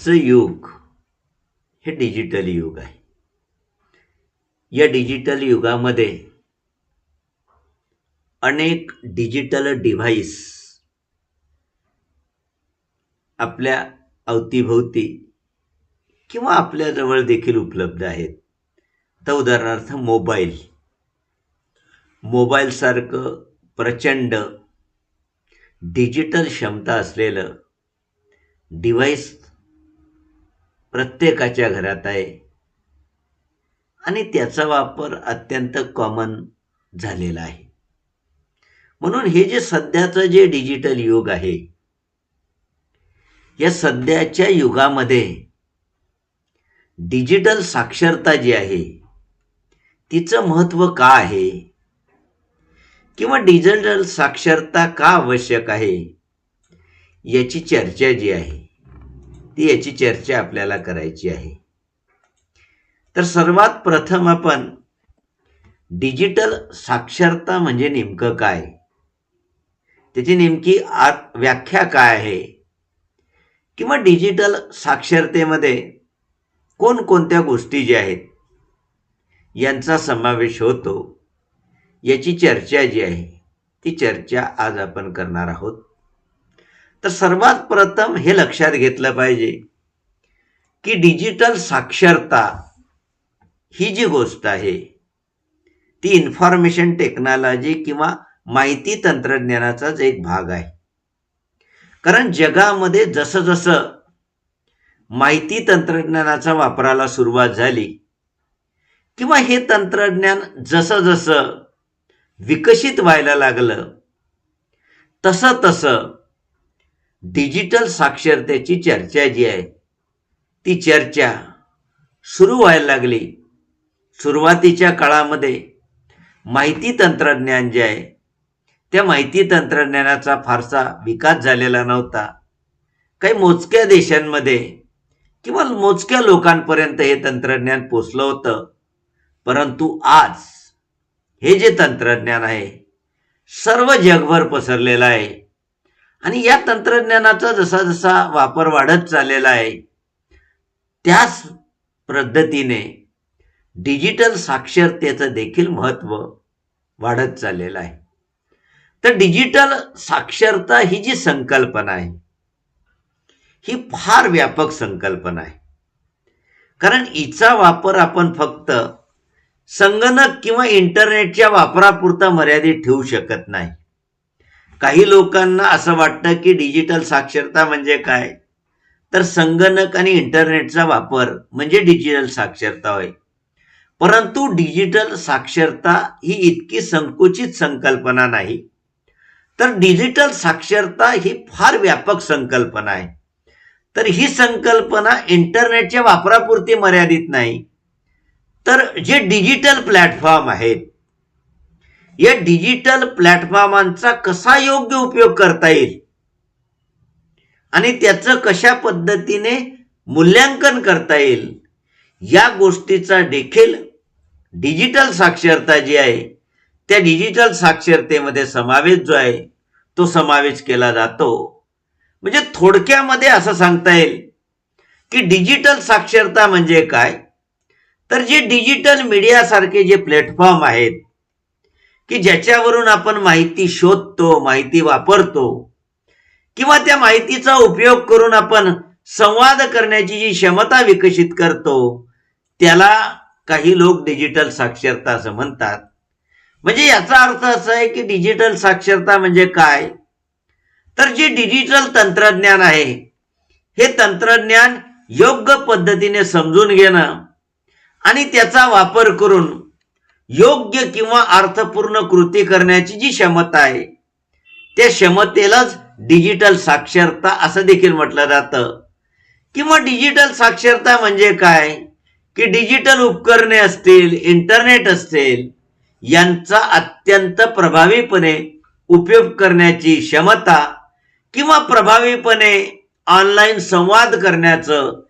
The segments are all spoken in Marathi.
आजचं युग हे डिजिटल युग आहे. या डिजिटल युगामध्ये अनेक डिजिटल डिव्हाइस आपल्या अवतीभोवती किंवा आपल्याजवळ देखील उपलब्ध आहेत. तर उदाहरणार्थ मोबाईल. मोबाईलसारखं प्रचंड डिजिटल क्षमता असलेलं डिव्हाइस प्रत्येकाच्या घरात आहे. आणि त्याचा वापर अत्यंत कॉमन झालेला आहे. म्हणून हे जे सध्याचं जे डिजिटल युग आहे या सध्याच्या युगामध्ये डिजिटल साक्षरता जी आहे तिचं महत्त्व का आहे? किंवा डिजिटल साक्षरता का आवश्यक आहे? याची चर्चा जी आहे ती याची चर्चा आपल्याला करायची आहे. तर सर्वात प्रथम आपण डिजिटल साक्षरता म्हणजे नेमकं काय? त्याची नेमकी आत व्याख्या काय आहे? किंवा डिजिटल साक्षरतेमध्ये कोणकोणत्या गोष्टी ज्या आहेत यांचा समावेश होतो याची चर्चा जी आहे ती चर्चा आज आपण करणार आहोत. तर सर्वात प्रथम हे लक्षात घेतलं पाहिजे की डिजिटल साक्षरता ही जी गोष्ट आहे ती इन्फॉर्मेशन टेक्नॉलॉजी किंवा माहिती तंत्रज्ञानाचाच एक भाग आहे. कारण जगामध्ये जसं जसं माहिती तंत्रज्ञानाचा वापराला सुरुवात झाली किंवा हे तंत्रज्ञान जसं जसं विकसित व्हायला लागलं तसं तसं डिजिटल साक्षरतेची चर्चा जी आहे ती चर्चा सुरू व्हायला लागली. सुरुवातीच्या काळामध्ये माहिती तंत्रज्ञान जे आहे त्या माहिती तंत्रज्ञानाचा फारसा विकास झालेला नव्हता. काही मोजक्या देशांमध्ये किंवा मोजक्या लोकांपर्यंत हे तंत्रज्ञान पोचलं होतं. परंतु आज हे जे तंत्रज्ञान आहे सर्व जगभर पसरलेलं आहे. आणि या तंत्रज्ञानाचा जसा जसा वापर वाढत चाललेला आहे त्याच पद्धतीने डिजिटल साक्षरतेचं देखील महत्त्व वाढत चाललेलं आहे. तर डिजिटल साक्षरता ही जी संकल्पना आहे ही फार व्यापक संकल्पना आहे. कारण हिचा वापर आपण फक्त संगणक किंवा इंटरनेटच्या वापरापुरता मर्यादित ठेवू शकत नाही. काही लोकांना असं वाटतं की डिजिटल साक्षरता म्हणजे काय? तर संगणक आणि इंटरनेटचा वापर म्हणजे डिजिटल साक्षरता होय. परंतु डिजिटल साक्षरता ही इतकी संकुचित संकल्पना नाही. तर डिजिटल साक्षरता ही फार व्यापक संकल्पना आहे. तर ही संकल्पना इंटरनेटच्या वापरापुरती मर्यादित नाही. तर जे डिजिटल प्लॅटफॉर्म आहेत या डिजिटल प्लॅटफॉर्मांचा कसा योग्य उपयोग करता येईल? आणि त्याचं कशा पद्धतीने मूल्यांकन करता येईल? या गोष्टीचा देखील डिजिटल साक्षरता जी आहे त्या डिजिटल साक्षरतेमध्ये समावेश जो आहे तो समावेश केला जातो. म्हणजे थोडक्यामध्ये असं सांगता येईल की डिजिटल साक्षरता म्हणजे काय? तर जे डिजिटल मीडियासारखे जे प्लॅटफॉर्म आहेत की ज्याच्यावरून आपण माहिती शोधतो माहिती वापरतो किंवा त्या माहितीचा उपयोग करून आपण संवाद करण्याची जी क्षमता विकसित करतो त्याला काही लोक डिजिटल साक्षरता असं म्हणतात. म्हणजे याचा अर्थ असा आहे की डिजिटल साक्षरता म्हणजे काय? तर जे डिजिटल तंत्रज्ञान आहे हे तंत्रज्ञान योग्य पद्धतीने समजून घेणं आणि त्याचा वापर करून योग्य किंवा अर्थपूर्ण कृती करण्याची जी क्षमता आहे त्या क्षमतेलाच डिजिटल साक्षरता असं देखील म्हटलं जातं. किंवा डिजिटल साक्षरता म्हणजे काय? की डिजिटल उपकरणे असतील इंटरनेट असतील यांचा अत्यंत प्रभावीपणे उपयोग करण्याची क्षमता किंवा प्रभावीपणे ऑनलाईन संवाद करण्याचं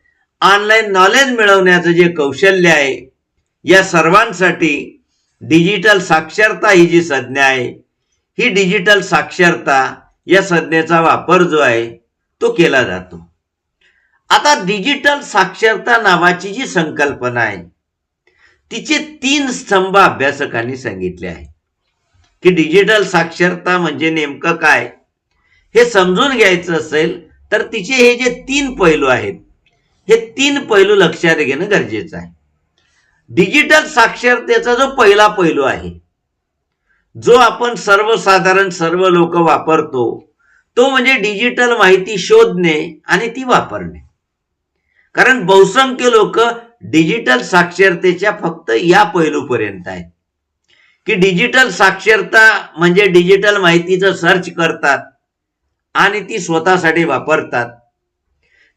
ऑनलाईन नॉलेज मिळवण्याचं जे कौशल्य आहे या सर्वांसाठी डिजिटल साक्षरता ही जी संज्ञा आहे ही डिजिटल साक्षरता या संज्ञेचा वापर जो आहे तो केला जातो. आता डिजिटल साक्षरता नावाची जी संकल्पना आहे तिचे तीन स्तंभ अभ्यासकांनी सांगितले आहे. की डिजिटल साक्षरता म्हणजे नेमकं काय? हे समजून घ्यायचं असेल तर तिचे हे जे तीन पैलू आहेत हे तीन पैलू लक्षात घेणं गरजेचं आहे. डिजिटल साक्षरतेचा जो पहिला पैलू आहे जो आपण सर्वसाधारण सर्व लोक वापरतो तो म्हणजे डिजिटल माहिती शोधणे आणि ती वापरणे. कारण बहुसंख्य लोक डिजिटल साक्षरतेच्या फक्त या पैलूपर्यंत आहेत. की डिजिटल साक्षरता म्हणजे डिजिटल माहितीचं सर्च करतात आणि ती स्वतःसाठी वापरतात.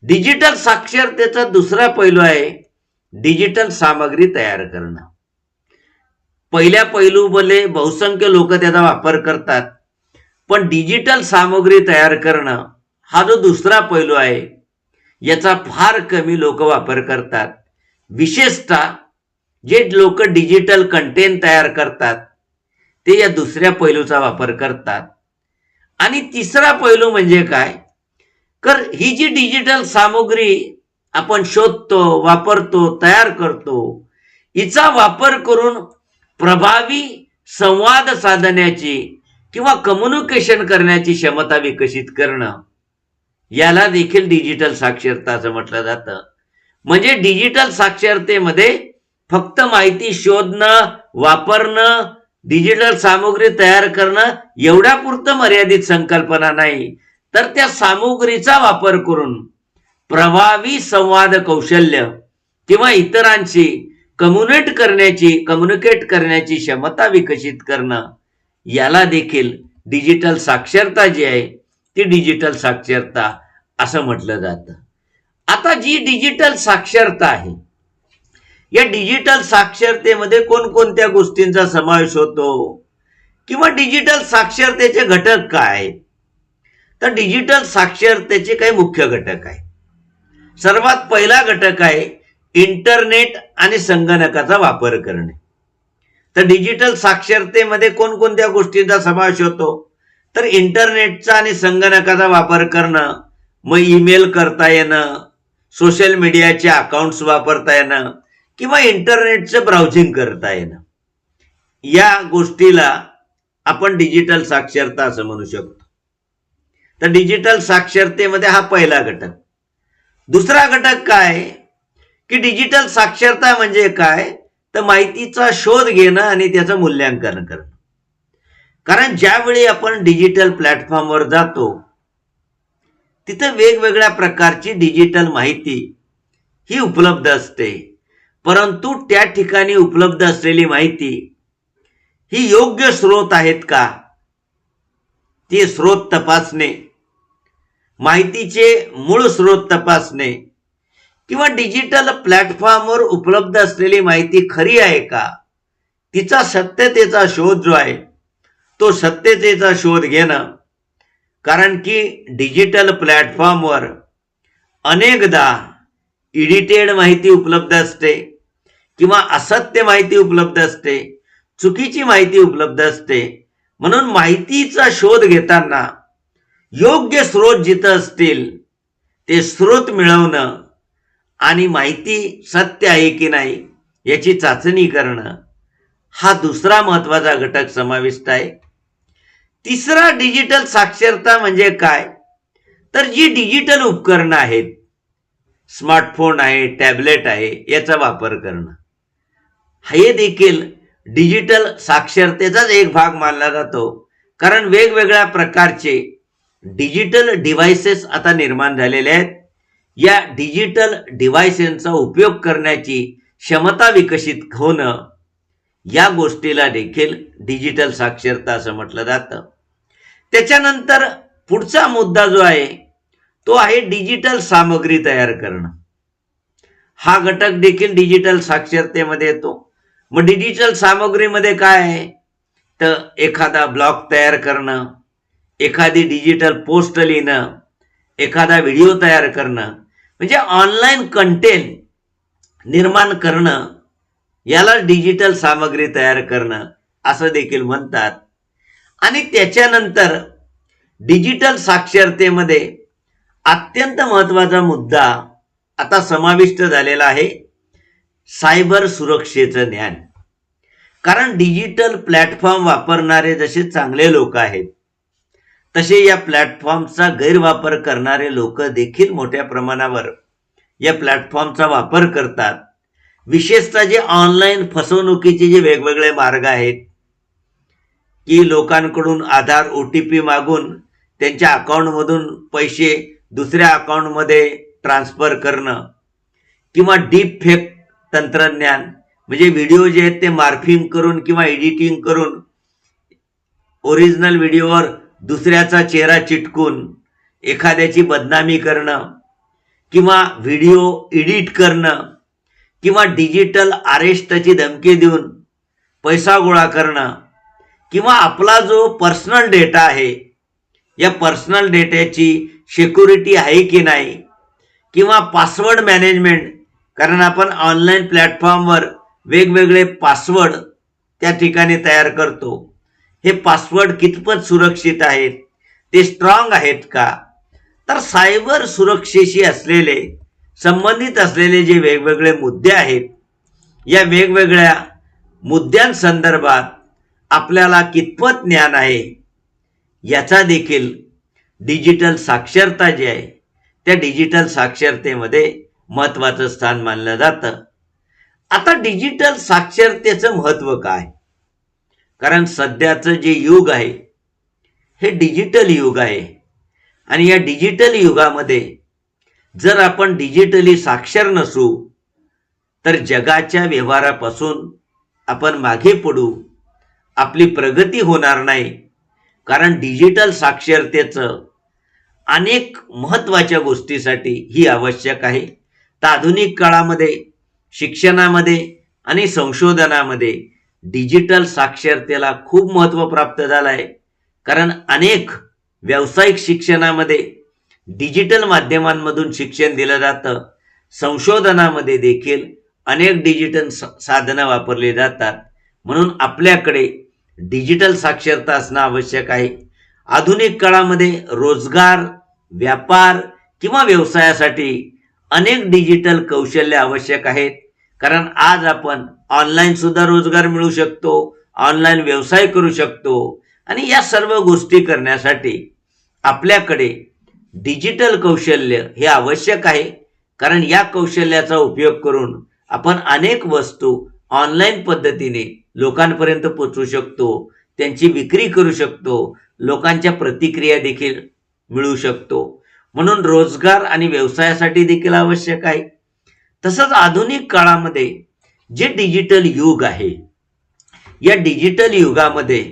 डिजिटल साक्षरतेचा दुसरा पैलू आहे डिजिटल सामग्री तयार करणं. पहिल्या पैलू बहुसंख्य लोक त्याचा वापर करतात. पण डिजिटल सामग्री तयार करणं हा जो दुसरा पैलू आहे याचा फार कमी लोक वापर करतात. विशेषतः जे लोक डिजिटल कंटेंट तयार करतात ते या दुसऱ्या पैलूचा वापर करतात. आणि तिसरा पैलू म्हणजे काय? तर ही जी डिजिटल सामग्री आपण शोधतो वापरतो तयार करतो. हिचा वापर करून प्रभावी संवाद साधण्याची किंवा कम्युनिकेशन करण्याची क्षमता विकसित करणं याला देखील डिजिटल साक्षरता असं म्हटलं जातं. म्हणजे डिजिटल साक्षरतेमध्ये फक्त माहिती शोधणं वापरणं डिजिटल सामुग्री तयार करणं एवढ्यापुरतं मर्यादित संकल्पना नाही. तर त्या सामुग्रीचा वापर करून प्रभावी संवाद कौशल्य किंवा इतरांशी कम्युनेट करण्याची कम्युनिकेट करण्याची क्षमता विकसित करणं याला देखील डिजिटल साक्षरता जी आहे ती डिजिटल साक्षरता असं म्हटलं जातं. आता जी डिजिटल साक्षरता आहे या डिजिटल साक्षरतेमध्ये कोणकोणत्या गोष्टींचा समावेश होतो? किंवा डिजिटल साक्षरतेचे घटक काय? तर डिजिटल साक्षरतेचे काही मुख्य घटक आहे सर्वात पहिला घटक आहे इंटरनेट आणि संगणकाचा वापर करणे. तर डिजिटल साक्षरतेमध्ये कोणकोणत्या गोष्टींचा समावेश होतो? तर इंटरनेटचा आणि संगणकाचा वापर करणं मग ईमेल करता येणं सोशल मीडियाचे अकाउंट्स वापरता येणं किंवा इंटरनेटचं ब्राउझिंग करता येणं. या गोष्टीला आपण डिजिटल साक्षरता असं म्हणू शकतो. तर डिजिटल साक्षरतेमध्ये हा पहिला घटक. दुसरा घटक काय? की डिजिटल साक्षरता म्हणजे काय? तर माहितीचा शोध घेणं आणि त्याचं मूल्यांकन करणं. कारण ज्यावेळी आपण डिजिटल प्लॅटफॉर्मवर जातो तिथं वेगवेगळ्या प्रकारची डिजिटल माहिती ही उपलब्ध असते. परंतु त्या ठिकाणी उपलब्ध असलेली माहिती ही योग्य स्रोत आहेत का? ते स्रोत तपासणे. माहितीचे मूळ स्रोत तपासणे किंवा डिजिटल प्लॅटफॉर्मवर उपलब्ध असलेली माहिती खरी आहे का? तिचा सत्यतेचा शोध जो आहे तो सत्यतेचा शोध घेणं. कारण की डिजिटल प्लॅटफॉर्मवर अनेकदा एडिटेड माहिती उपलब्ध असते किंवा असत्य माहिती उपलब्ध असते चुकीची माहिती उपलब्ध असते. म्हणून माहितीचा शोध घेताना योग्य स्रोत जिथं असतील ते स्रोत मिळवणं आणि माहिती सत्य आहे की नाही याची चाचणी करणं हा दुसरा महत्त्वाचा घटक समाविष्ट आहे. तिसरा डिजिटल साक्षरता म्हणजे काय? तर जी डिजिटल उपकरणं आहेत स्मार्टफोन आहे टॅबलेट आहे याचा वापर करणं. हे देखील डिजिटल साक्षरतेचाच एक भाग मानला जातो कारण वेगवेगळ्या प्रकारचे डिजिटल डिव्हायसेस आता निर्माण झालेले आहेत. या डिजिटल डिव्हायसेसचा उपयोग करण्याची क्षमता विकसित होणं या गोष्टीला देखील डिजिटल साक्षरता असं म्हटलं जातं. त्याच्यानंतर पुढचा मुद्दा जो आहे तो आहे डिजिटल सामग्री तयार करणं. हा घटक देखील डिजिटल साक्षरतेमध्ये येतो. मग डिजिटल सामग्रीमध्ये काय आहे? तर एखादा ब्लॉग तयार करणं एखादी डिजिटल पोस्ट लिहिणं एखादा व्हिडिओ तयार करणं म्हणजे ऑनलाईन कंटेंट निर्माण करणं याला डिजिटल सामग्री तयार करणं असं देखील म्हणतात. आणि त्याच्यानंतर डिजिटल साक्षरतेमध्ये अत्यंत महत्त्वाचा मुद्दा आता समाविष्ट झालेला आहे सायबर सुरक्षेचं ज्ञान. कारण डिजिटल प्लॅटफॉर्म वापरणारे जसे चांगले लोक आहेत तसे या प्लॅटफॉर्मचा गैरवापर करणारे लोक देखील मोठ्या प्रमाणावर या प्लॅटफॉर्मचा वापर करतात. विशेषतः जे ऑनलाईन फसवणुकीचे जे वेगवेगळे मार्ग आहेत की लोकांकडून आधार ओ टी पी मागून त्यांच्या अकाउंटमधून पैसे दुसऱ्या अकाउंटमध्ये ट्रान्सफर करणं किंवा डीप फेक तंत्रज्ञान म्हणजे व्हिडिओ जे आहेत ते मार्फिंग करून किंवा एडिटिंग करून ओरिजिनल व्हिडिओवर दुसऱ्याचा चेहरा चिटकून एखाद्याची बदनामी करणं किंवा व्हिडिओ एडिट करणं किंवा डिजिटल अरेस्टची धमकी देऊन पैसा गोळा करणं किंवा आपला जो पर्सनल डेटा आहे या पर्सनल डेटाची सिक्युरिटी आहे की नाही किंवा पासवर्ड मॅनेजमेंट कारण आपण ऑनलाईन प्लॅटफॉर्मवर वेगवेगळे पासवर्ड त्या ठिकाणी तयार करतो. हे पासवर्ड कितपत सुरक्षित आहेत? ते स्ट्रॉंग आहेत का? तर सायबर सुरक्षेशी असलेले संबंधित असलेले जे वेगवेगळे मुद्दे आहेत या वेगवेगळ्या मुद्द्यांसंदर्भात आपल्याला कितपत ज्ञान आहे? याचा देखील डिजिटल साक्षरता जी आहे त्या डिजिटल साक्षरतेमध्ये महत्त्वाचं स्थान मानलं जातं. आता डिजिटल साक्षरतेचं महत्त्व काय? कारण सध्याचं जे युग आहे हे डिजिटल युग आहे. आणि या डिजिटल युगामध्ये जर आपण डिजिटली साक्षर नसू तर जगाच्या व्यवहारापासून आपण मागे पडू आपली प्रगती होणार नाही. कारण डिजिटल साक्षरतेचं अनेक महत्त्वाच्या गोष्टीसाठी ही आवश्यक आहे. तर आधुनिक काळामध्ये शिक्षणामध्ये आणि संशोधनामध्ये डिजिटल साक्षरतेला खूप महत्त्व प्राप्त झालं आहे कारण अनेक व्यावसायिक शिक्षणामध्ये डिजिटल माध्यमांमधून शिक्षण दिलं जातं. संशोधनामध्ये देखील अनेक डिजिटल साधनं वापरली जातात. म्हणून आपल्याकडे डिजिटल साक्षरता असणं आवश्यक आहे. आधुनिक काळामध्ये रोजगार व्यापार किंवा व्यवसायासाठी अनेक डिजिटल कौशल्य आवश्यक आहेत. कारण आज आपण ऑनलाईन सुद्धा रोजगार मिळू शकतो ऑनलाईन व्यवसाय करू शकतो आणि या सर्व गोष्टी करण्यासाठी आपल्याकडे डिजिटल कौशल्य हे आवश्यक आहे. कारण या कौशल्याचा उपयोग करून आपण अनेक वस्तू ऑनलाईन पद्धतीने लोकांपर्यंत पोचवू शकतो त्यांची विक्री करू शकतो लोकांच्या प्रतिक्रिया देखील मिळू शकतो. म्हणून रोजगार आणि व्यवसायासाठी देखील आवश्यक आहे. तसंच आधुनिक काळामध्ये जे डिजिटल युग आहे या डिजिटल युगामध्ये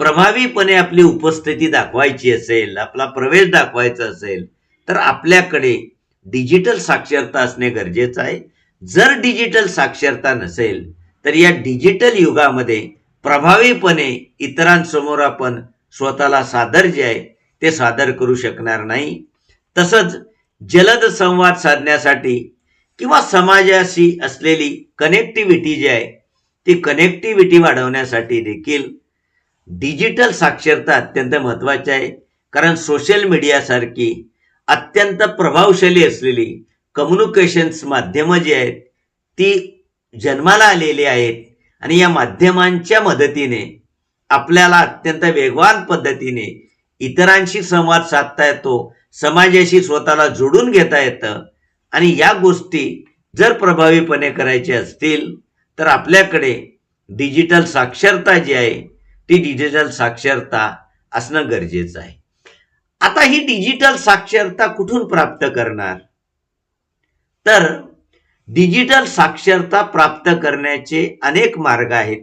प्रभावीपणे आपली उपस्थिती दाखवायची असेल आपला प्रवेश दाखवायचा असेल तर आपल्याकडे डिजिटल साक्षरता असणे गरजेचं आहे. जर डिजिटल साक्षरता नसेल तर या डिजिटल युगामध्ये प्रभावीपणे इतरांसमोर आपण स्वतःला सादर जे आहे ते सादर करू शकणार नाही. तसंच जलद संवाद साधण्यासाठी किंवा समाजाशी असलेली कनेक्टिव्हिटी जी आहे ती कनेक्टिव्हिटी वाढवण्यासाठी देखील डिजिटल साक्षरता अत्यंत महत्वाची आहे. कारण सोशल मीडियासारखी अत्यंत प्रभावशाली असलेली कम्युनिकेशन्स माध्यमं जी आहेत ती जन्माला आलेली आहेत आणि या माध्यमांच्या मदतीने आपल्याला अत्यंत वेगवान पद्धतीने इतरांशी संवाद साधता येतो समाजाशी स्वतःला जोडून घेता येतं. आणि या गोष्टी जर प्रभावीपणे करायच्या असतील तर आपल्याकडे डिजिटल साक्षरता जी आहे ती डिजिटल साक्षरता असणं गरजेचं आहे. आता ही डिजिटल साक्षरता कुठून प्राप्त करणार? तर डिजिटल साक्षरता प्राप्त करण्याचे अनेक मार्ग आहेत.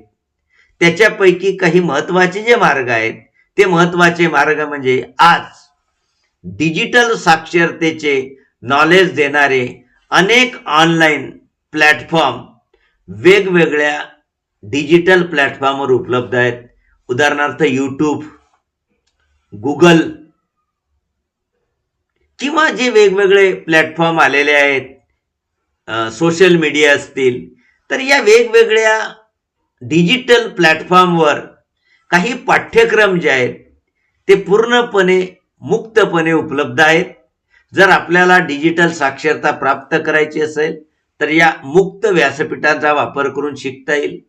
त्याच्यापैकी काही महत्त्वाचे जे मार्ग आहेत ते महत्त्वाचे मार्ग म्हणजे आज. डिजिटल साक्षरतेचे नॉलेज देणारे अनेक ऑनलाईन प्लॅटफॉर्म वेगवेगळ्या डिजिटल प्लॅटफॉर्मवर उपलब्ध आहेत. उदाहरणार्थ यूट्यूब गुगल किंवा जे वेगवेगळे प्लॅटफॉर्म आलेले आहेत सोशल मीडिया असतील तर या वेगवेगळ्या डिजिटल प्लॅटफॉर्मवर काही पाठ्यक्रम जे आहेत ते पूर्णपणे मुक्तपणे उपलब्ध आहेत. जर आपल्याला डिजिटल साक्षरता प्राप्त करायची असेल तर या मुक्त व्यासपीठाचा वापर करून शिकता येईल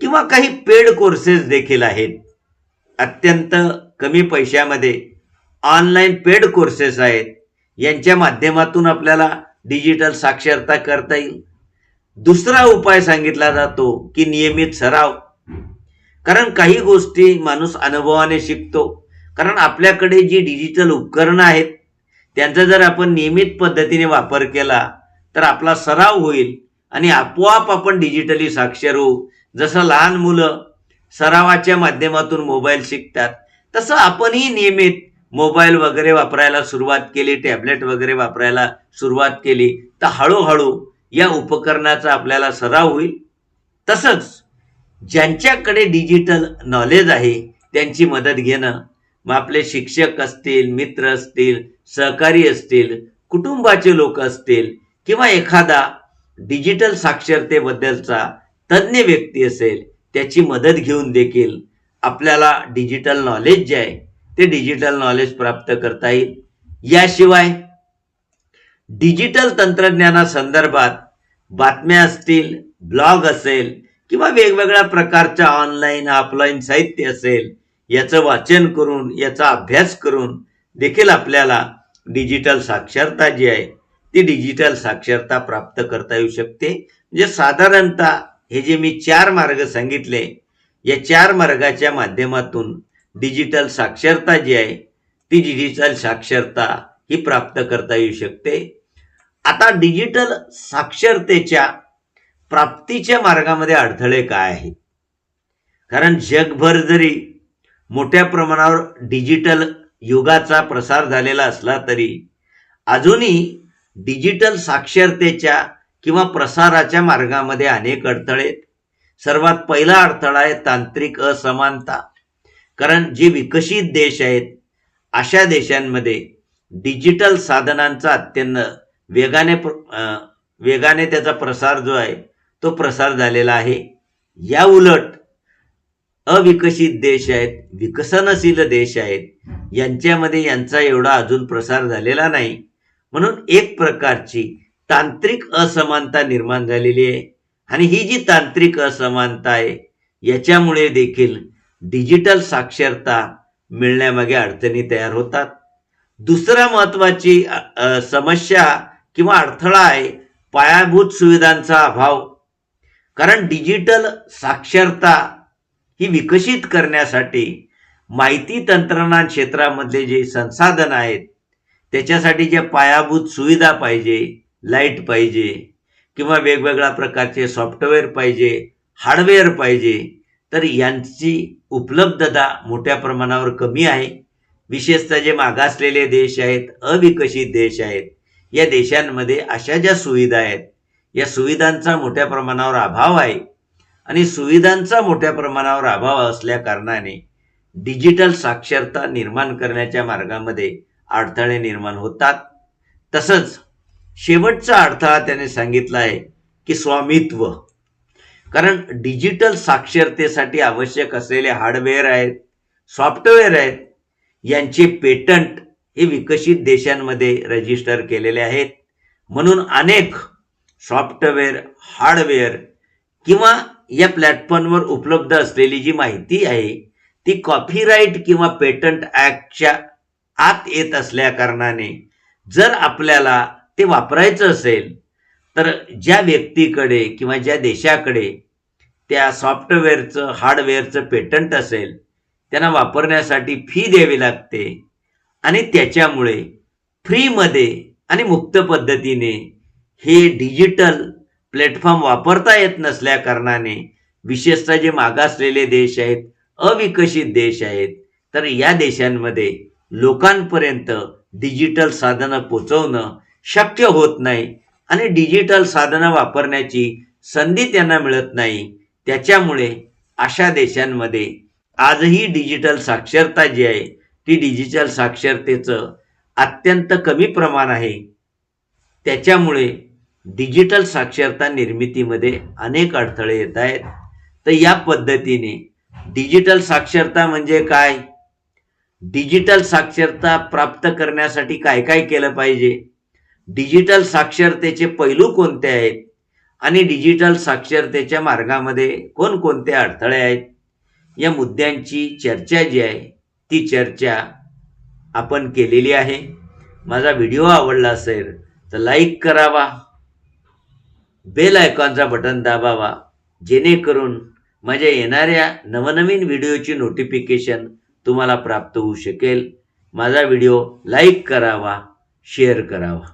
किंवा काही पेड कोर्सेस देखील आहेत. अत्यंत कमी पैशामध्ये ऑनलाईन पेड कोर्सेस आहेत. यांच्या माध्यमातून आपल्याला डिजिटल साक्षरता करता येईल. दुसरा उपाय सांगितला जातो की नियमित सराव. कारण काही गोष्टी माणूस अनुभवाने शिकतो. कारण आपल्याकडे जी डिजिटल उपकरणं आहेत त्यांचा जर आपण नियमित पद्धतीने वापर केला तर आपला सराव होईल आणि आपोआप आपण डिजिटली साक्षर होऊ. जसं लहान मुलं सरावाच्या माध्यमातून मोबाईल शिकतात तसं आपणही नियमित मोबाईल वगैरे वापरायला सुरुवात केली टॅबलेट वगैरे वापरायला सुरुवात केली तर हळूहळू या उपकरणाचा आपल्याला सराव होईल. तसंच ज्यांच्याकडे डिजिटल नॉलेज आहे त्यांची मदत घेणं. मग आपले शिक्षक असतील मित्र असतील सहकारी असतील कुटुंबाचे लोक असतील किंवा एखादा डिजिटल साक्षरतेबद्दलचा तज्ज्ञ व्यक्ती असेल त्याची मदत घेऊन देखील आपल्याला डिजिटल नॉलेज जे आहे ते डिजिटल नॉलेज प्राप्त करता येईल. याशिवाय डिजिटल तंत्रज्ञानासंदर्भात बातम्या असतील ब्लॉग असेल किंवा वेगवेगळ्या प्रकारच्या ऑनलाईन ऑफलाईन साहित्य असेल याचं वाचन करून याचा अभ्यास करून देखील आपल्याला डिजिटल साक्षरता जी आहे ती डिजिटल साक्षरता प्राप्त करता येऊ शकते. म्हणजे साधारणतः हे जे मी चार मार्ग सांगितले या चार मार्गाच्या माध्यमातून डिजिटल साक्षरता जी आहे ती डिजिटल साक्षरता ही प्राप्त करता येऊ शकते. आता डिजिटल साक्षरतेच्या प्राप्तीच्या मार्गामध्ये अडथळे काय आहेत? कारण जगभर जरी मोठ्या प्रमाणावर डिजिटल युगाचा प्रसार झालेला असला तरी अजूनही डिजिटल साक्षरतेच्या किंवा प्रसाराच्या मार्गामध्ये अनेक अडथळे आहेत. सर्वात पहिला अडथळा आहे तांत्रिक असमानता. कारण जे विकसित देश आहेत अशा देशांमध्ये डिजिटल साधनांचा अत्यंत वेगाने वेगाने त्याचा प्रसार जो आहे तो प्रसार झालेला आहे. या उलट अविकसित देश आहेत विकसनशील देश आहेत यांच्यामध्ये यांचा एवढा अजून प्रसार झालेला नाही. म्हणून एक प्रकारची तांत्रिक असमानता निर्माण झालेली आहे. आणि ही जी तांत्रिक असमानता आहे याच्यामुळे देखील डिजिटल साक्षरता मिळण्यामागे अडचणी तयार होतात. दुसरा महत्वाची समस्या किंवा अडथळा आहे पायाभूत सुविधांचा अभाव. कारण डिजिटल साक्षरता ही विकसित करण्यासाठी माहिती तंत्रज्ञान क्षेत्रामधले जे संसाधन आहेत त्याच्यासाठी ज्या पायाभूत सुविधा पाहिजे लाइट पाहिजे किंवा वेगवेगळ्या प्रकारचे सॉफ्टवेअर पाहिजे हार्डवेअर पाहिजे तर यांची उपलब्धता मोठ्या प्रमाणावर कमी आहे. विशेषतः जे मागासलेले देश आहेत अविकसित देश आहेत या देशांमध्ये अशा ज्या सुविधा आहेत या सुविधांचा मोठ्या प्रमाणावर अभाव आहे आणि सुविधांचा मोठ्या प्रमाणावर अभाव असल्या कारणाने डिजिटल साक्षरता निर्माण करण्याच्या मार्गामध्ये अडथळे निर्माण होतात. तसंच शेवटचा अडथळा त्याने सांगितला आहे की स्वामित्व. कारण डिजिटल साक्षरतेसाठी आवश्यक असलेले हार्डवेअर आहेत सॉफ्टवेअर आहेत यांचे पेटंट हे विकसित देशांमध्ये रजिस्टर केलेले आहेत. म्हणून अनेक सॉफ्टवेअर हार्डवेअर किंवा या प्लॅटफॉर्मवर उपलब्ध असलेली जी माहिती आहे ती कॉपीराईट किंवा पेटंट ॲक्टच्या आत येत असल्या कारणाने जर आपल्याला ते वापरायचं असेल तर ज्या व्यक्तीकडे किंवा ज्या देशाकडे त्या सॉफ्टवेअरचं हार्डवेअरचं पेटंट असेल त्यांना वापरण्यासाठी फी द्यावी लागते आणि त्याच्यामुळे फ्रीमध्ये आणि मुक्त पद्धतीने हे डिजिटल प्लॅटफॉर्म वापरता येत नसल्या कारणाने विशेषतः जे मागासलेले देश आहेत अविकसित देश आहेत तर या देशांमध्ये लोकांपर्यंत डिजिटल साधनं पोचवणं शक्य होत नाही आणि डिजिटल साधनं वापरण्याची संधी त्यांना मिळत नाही. त्याच्यामुळे अशा देशांमध्ये आजही डिजिटल साक्षरता जी आहे ती डिजिटल साक्षरतेचं अत्यंत कमी प्रमाण आहे. त्याच्यामुळे डिजिटल साक्षरता निर्मितीमध्ये अनेक अडथळे येत आहेत. तर या पद्धतीने डिजिटल साक्षरता म्हणजे काय? डिजिटल साक्षरता प्राप्त करण्यासाठी काय काय केलं पाहिजे? डिजिटल साक्षरतेचे पैलू कोणते आहेत? आणि डिजिटल साक्षरतेच्या मार्गामध्ये कोणकोणते अडथळे आहेत? या मुद्द्यांची चर्चा जी आहे ती चर्चा आपण केलेली आहे. माझा व्हिडिओ आवडला असेल तर लाईक करावा. बेल आयकॉनचा बटन दाबावा जेणेकरून माझ्या येणाऱ्या नवनवीन व्हिडिओची नोटिफिकेशन तुम्हाला प्राप्त होऊ शकेल. माझा व्हिडिओ लाईक करावा शेअर करावा.